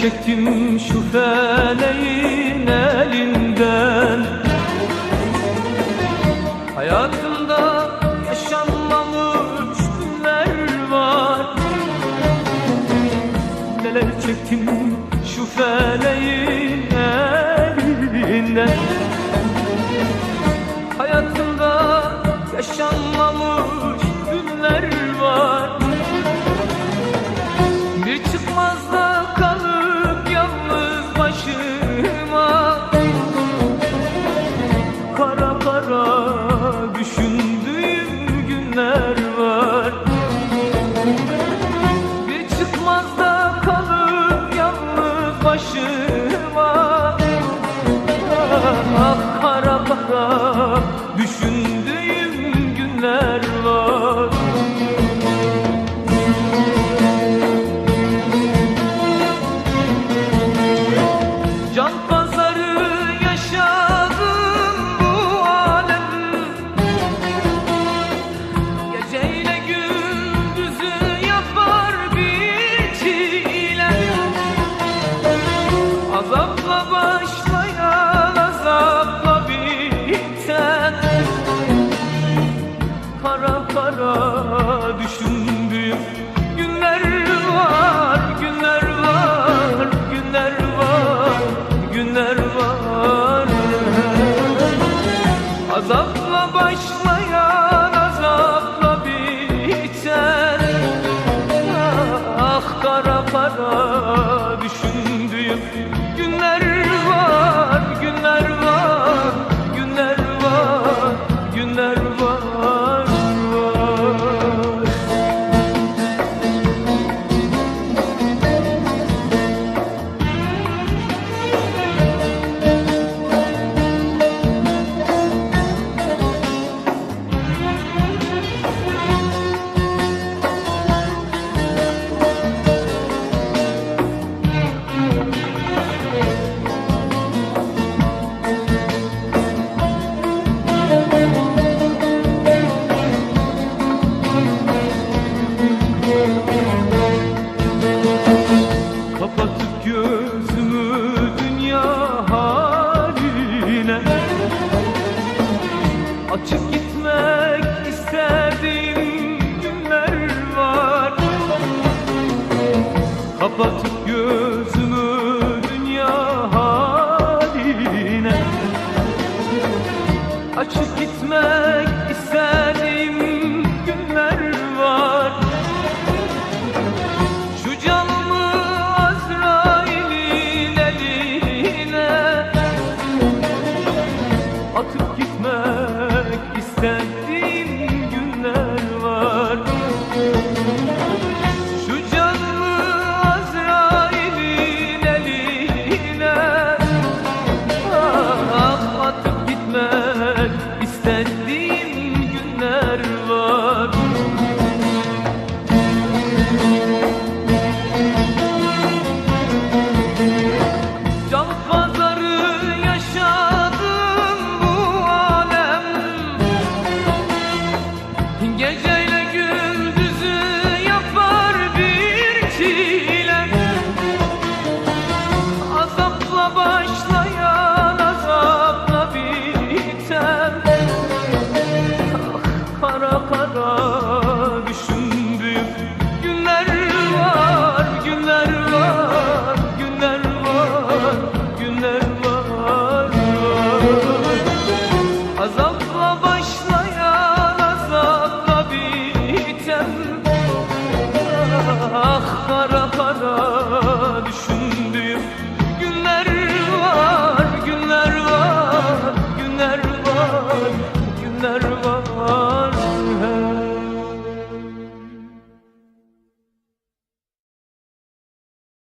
çektim şu feleğin elinden. Hayatımda yaşanmamış günler var. Neler çektim şu feleğin elinden başıma. Kara kara düşündüğüm günler var. Bir çıkmazda kalıp yalnız başıma. Ah kara kara düşündüğüm kara Açıp gitmek istediğim günler var. Kapatıp gözümü dünya haline. Açıp gitmek istediğim günler var. Şu canımı Azrail'in eline Atıp düşündüğüm günler var Günler var, günler var, günler var. Azapla başlayan azapla biten Ah kara kara